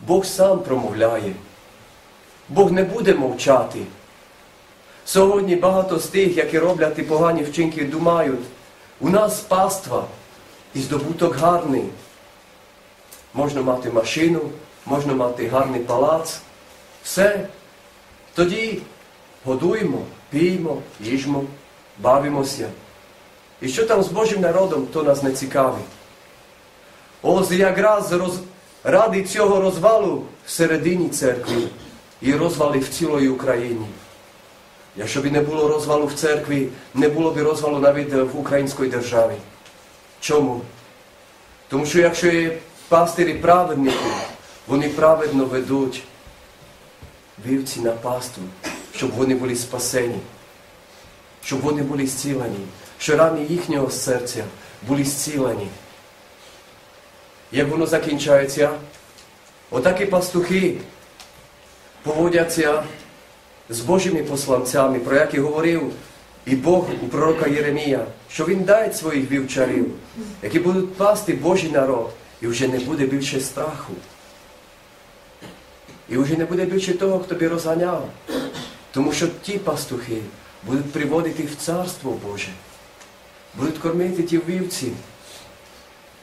Бог сам промовляє. Бог не буде мовчати. Сьогодні багато з тих, які роблять погані вчинки, думають, у нас паства і здобуток гарний. Можна мати машину, можна мати гарний палац. Все. Тоді годуємо, п'ємо, їжмо, бавимося. І що там з Божим народом, то нас не цікавить. Ось якраз роз... ради цього розвалу всередині церкви і розвали в цілої Україні. Якщо б не було розвалу в церкві, не було б розвалу навіть в українській державі. Чому? Тому що якщо є пастирі праведники, вони праведно ведуть вівці на пасту, щоб вони були спасені, щоб вони були зцілені, що рани їхнього серця були зцілені. Як воно закінчається? Отакі пастухи поводяться з Божими посланцями, про які говорив і Бог у пророка Єремія, що Він дає своїх вівчарів, які будуть пасти Божий народ, і вже не буде більше страху. І вже не буде більше того, хто би розганяв. Тому що ті пастухи будуть приводити в Царство Боже, будуть кормити ті вівці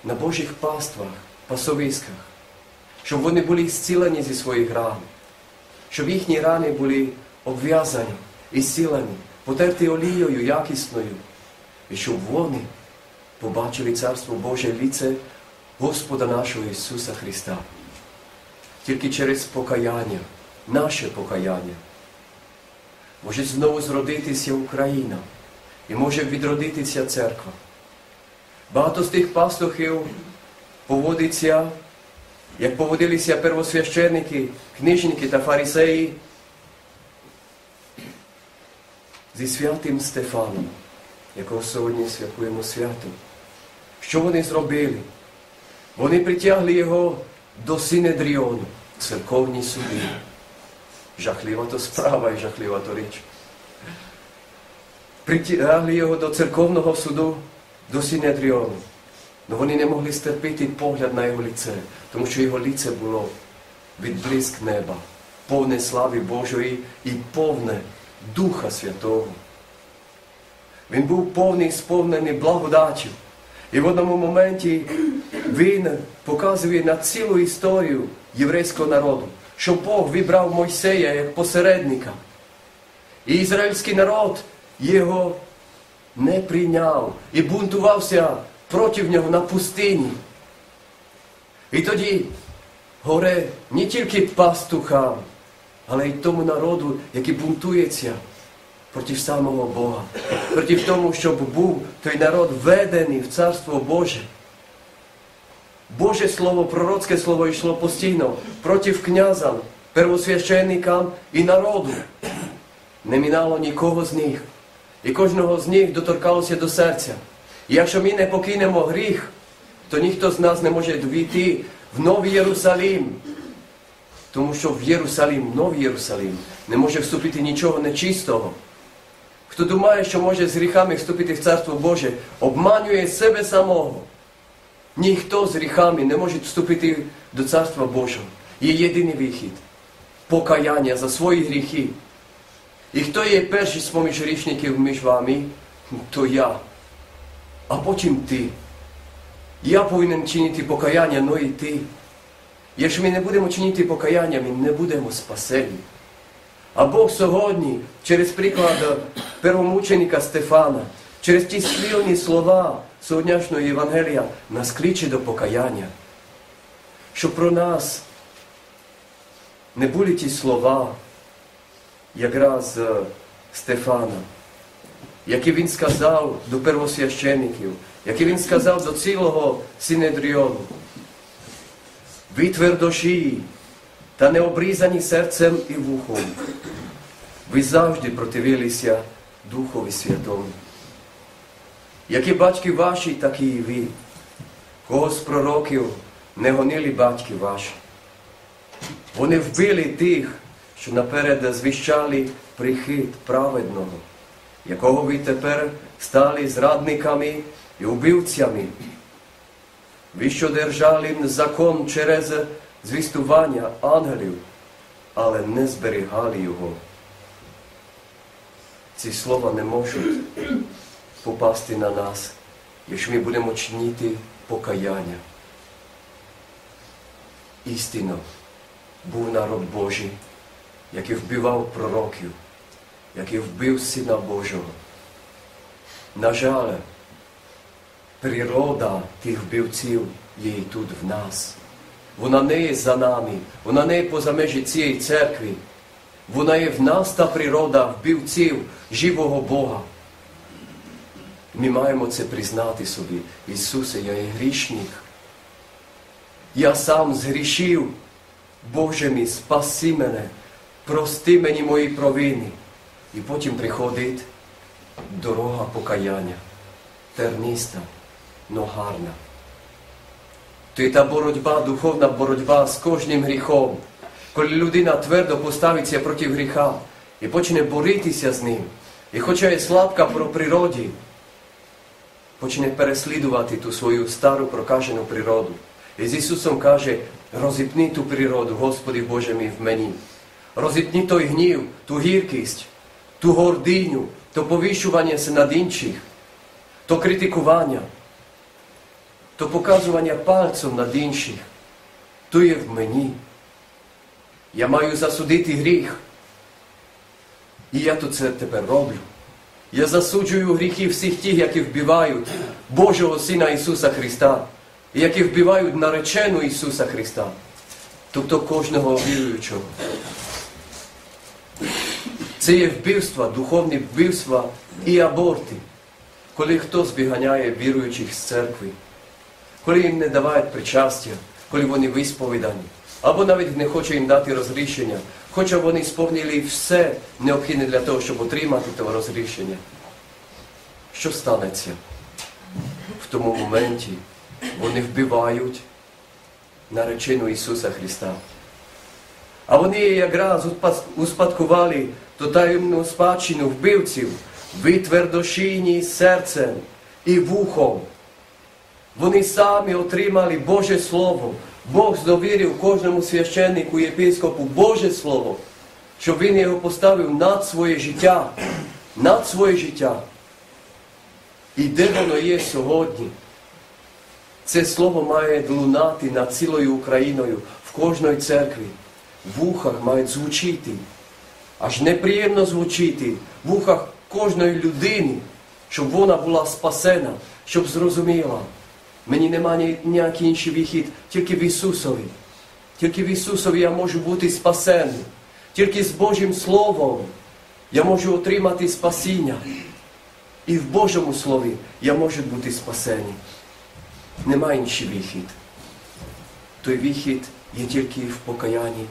на Божих паствах, пасовиськах, щоб вони були зцілені зі своїх ран, щоб їхні рани були обв'язані і зцілені, потерті олією якісною, і щоб вони побачили Царство Боже лице Господа нашого Ісуса Христа. Тільки через покаяння, наше покаяння, може знову зродитися Україна і може відродитися церква. Багато з тих пастухів поводиться, як поводилися первосвященники, книжники та фарисеї зі святим Стефаном, якого сьогодні святкуємо свято. Що вони зробили? Вони притягли його до Синедріону, церковні суди. Жахлива то справа і жахлива то річ. Притягли його до церковного суду, До Синедріону. Но вони не могли стерпіти погляд на його лице, тому що його лице було відблиск неба, повне слави Божої і повне Духа Святого. Він був повний сповнений благодаттю. І в одному моменті він показує на цілу історію єврейського народу, що Бог вибрав Мойсея як посередника. І ізраїльський народ його не прийняв і бунтувався проти нього на пустині. І тоді горе не тільки пастухам, але й тому народу, який бунтується проти самого Бога, проти тому, щоб був той народ введений в Царство Боже. Боже Слово, пророцьке слово йшло постійно проти князам, первосвященникам і народу. Не мінало нікого з них. І кожного з них доторкалося до серця. І якщо ми не покинемо гріх, то ніхто з нас не може війти в Новий Єрусалим. Тому що в Єрусалим, Новий Єрусалим, не може вступити нічого нечистого. Хто думає, що може з гріхами вступити в Царство Боже, обманює себе самого. Ніхто з гріхами не може вступити до Царства Божого. Є єдиний вихід покаяння за свої гріхи. І хто є перший з поміж грішників між вами, то я. А потім ти. Я повинен чинити покаяння, но і ти. Якщо ми не будемо чинити покаяння, ми не будемо спасені. А Бог сьогодні, через приклад первомученика Стефана, через ті слівні слова сьогоднішнього Євангелія, нас кличе до покаяння. Щоб про нас не були ті слова, якраз Стефана, які він сказав до первосвящеників, які він сказав до цілого Синедріону. Ви твердошії та не обрізані серцем і вухом. Ви завжди противилися Духові Святому. Які батьки ваші, такі і ви. Кого з пророків не гонили батьки ваші. Вони вбили тих, що наперед звіщали прихід праведного, якого ви тепер стали зрадниками і убивцями. Ви що держали закон через звістування ангелів, але не зберігали його. Ці слова не можуть попасти на нас, якщо ми будемо чинити покаяння. Істинно був народ Божий, який вбивав пророків, який вбив Сина Божого. На жаль, природа тих вбивців є і тут в нас. Вона не є за нами, вона не є поза межі цієї церкви. Вона є в нас та природа вбивців живого Бога. Ми маємо це признати собі. Ісусе, я є грішник. Я сам згрішив. Боже мій, спаси мене, прости мені мої провини. І потім приходить дорога покаяння, терниста, но гарна. То та боротьба, духовна боротьба з кожним гріхом. Коли людина твердо поставиться проти гріха і почне боритися з ним, і хоча є слабка про природі, почне переслідувати ту свою стару прокажену природу. І з Ісусом каже, розіпни ту природу, Господи Боже мій в мені. Розіпни той гнів, ту гіркість, ту гординю, то повищування се над інших, то критикування, то показування пальцем над інших. То є в мені. Я маю засудити гріх. І я то це тепер роблю. Я засуджую гріхи всіх тих, які вбивають Божого Сина Ісуса Христа, які вбивають наречену Ісуса Христа, тобто кожного віруючого. Це є вбивства, духовні вбивства і аборти, коли хтось виганяє віруючих з церкви, коли їм не дають причастя, коли вони висповідані, або навіть не хоче їм дати розрішення, хоча вони сповнили все необхідне для того, щоб отримати того розрішення. Що станеться? В тому моменті вони вбивають наречену Ісуса Христа. А вони якраз успадкували ту таємну спадщину вбивців, ви твердошийні серцем і вухом. Вони самі отримали Боже Слово. Бог здовірив кожному священнику єпископу Боже Слово, щоб він його поставив над своє життя, над своє життя. І де воно є сьогодні? Це слово має лунати над цілою Україною в кожній церкві. В вухах мають звучити. Аж неприємно звучити в вухах кожної людини, щоб вона була спасена, щоб зрозуміла. Мені немає ніякий інший вихід, тільки в Ісусові. Тільки в Ісусові я можу бути спасеним. Тільки з Божим Словом я можу отримати спасіння. І в Божому Слові я можу бути спасений. Немає інший вихід. Той вихід є тільки в покаянні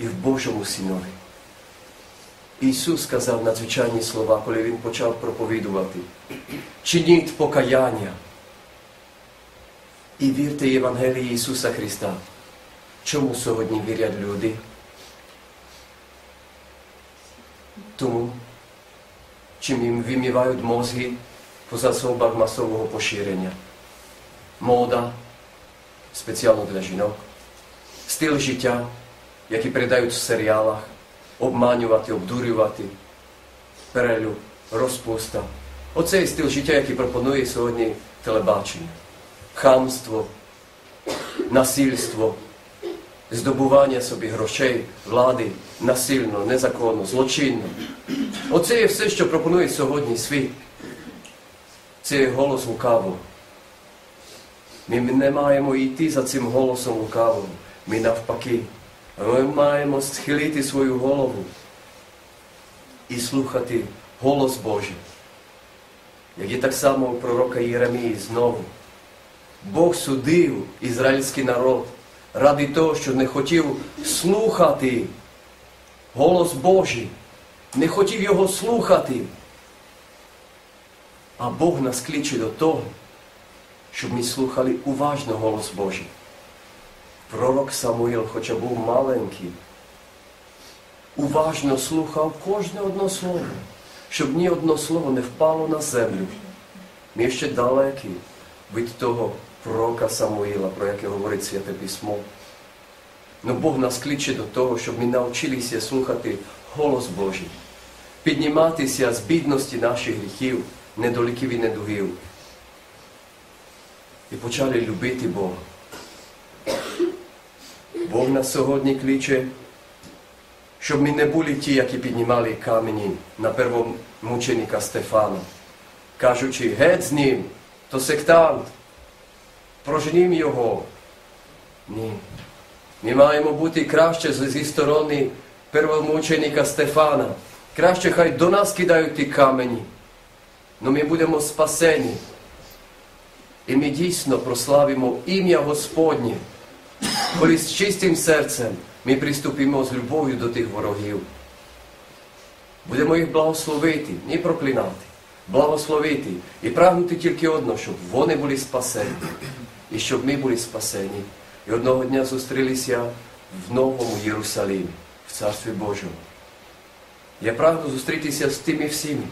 і в Божому Синові. Ісус сказав надзвичайні слова, коли Він почав проповідувати. Чиніть покаяння і вірте Євангелії Ісуса Христа. Чому сьогодні вірять люди? Тому, чим їм вимівають мозги по засобах масового поширення. Мода, спеціально для жінок, стиль життя, який передають в серіалах, обманювати, обдурювати, перелюб, розпуста. Оцей стиль життя, який пропонує сьогодні телебачення. Хамство, насильство, здобування собі грошей, влади насильно, незаконно, злочинно. Оце є все, що пропонує сьогодні світ. Це є голос лукавого. Ми не маємо йти за цим голосом лукавим. Ми навпаки. Ми маємо схилити свою голову і слухати голос Божий. Як і так само у пророка Єремії знову. Бог судив ізраїльський народ ради того, що не хотів слухати голос Божий, не хотів його слухати. А Бог нас кличе до того, щоб ми слухали уважно голос Божий. Пророк Самуїл, хоча був маленький, уважно слухав кожне одно слово, щоб ні одно слово не впало на землю. Ми ще далекі від того пророка Самуїла, про яке говорить Святе Письмо. Но Бог нас кличе до того, щоб ми навчилися слухати голос Божий, підніматися з бідності наших гріхів, недоліків і недугів. І почали любити Бога. Бог нас сьогодні кличе, щоб ми не були ті, які піднімали камені на первомученика Стефана, кажучи, геть з ним, то сектант, проженім його. Ні. Ми маємо бути краще зі сторони первомученика Стефана. Краще хай до нас кидають ті камені. Но ми будемо спасені. І ми дійсно прославимо ім'я Господнє, коли з чистим серцем ми приступимо з любов'ю до тих ворогів. Будемо їх благословити, не проклинати, благословити і прагнути тільки одно, щоб вони були спасені і щоб ми були спасені. І одного дня зустрілися в Новому Єрусалимі, в Царстві Божому. Я прагну зустрітися з тими всіми,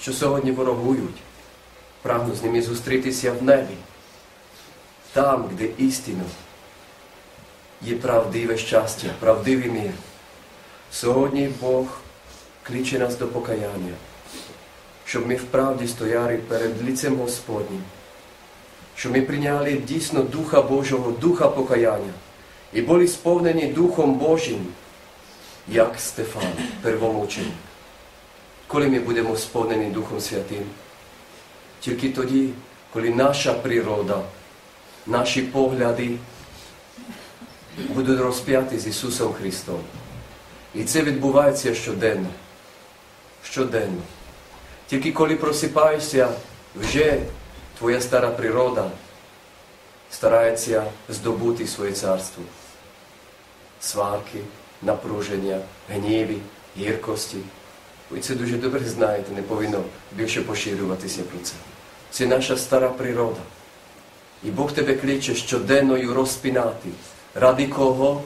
що сьогодні ворогують. Прагну з ними зустрітися в небі, там, де істинно є правдиве щастя, правдивий мир. Сьогодні Бог кличе нас до покаяння, щоб ми вправді стояли перед лицем Господнім, щоб ми прийняли дійсно Духа Божого, Духа покаяння і були сповнені Духом Божим, як Стефан, первомученик. Коли ми будемо сповнені Духом Святим, тільки тоді, коли наша природа, наші погляди будуть розп'яті з Ісусом Христом. І це відбувається щоденно. Щоденно. Тільки коли просипаєшся, вже твоя стара природа старається здобути своє царство. Сварки, напруження, гніві, гіркості. Ви це дуже добре знаєте, не повинно більше поширюватися про це. Це наша стара природа. І Бог тебе кличе щоденно розпинати. Ради кого?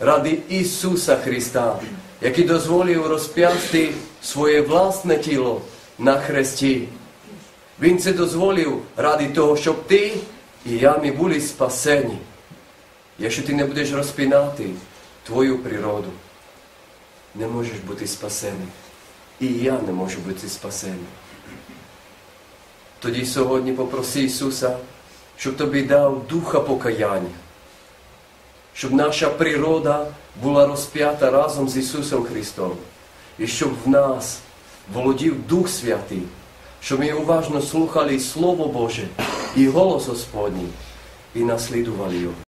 Ради Ісуса Христа, який дозволив розп'ясти своє власне тіло на хресті. Він це дозволив ради того, щоб ти і я ми були спасені. Якщо ти не будеш розпинати твою природу, не можеш бути спасений. І я не можу бути спасений. Тоді сьогодні попроси Ісуса, щоб тобі дав духа покаяння, щоб наша природа була розп'ята разом з Ісусом Христом, і щоб в нас володів Дух Святий, щоб ми уважно слухали Слово Боже і голос Господній і наслідували Його.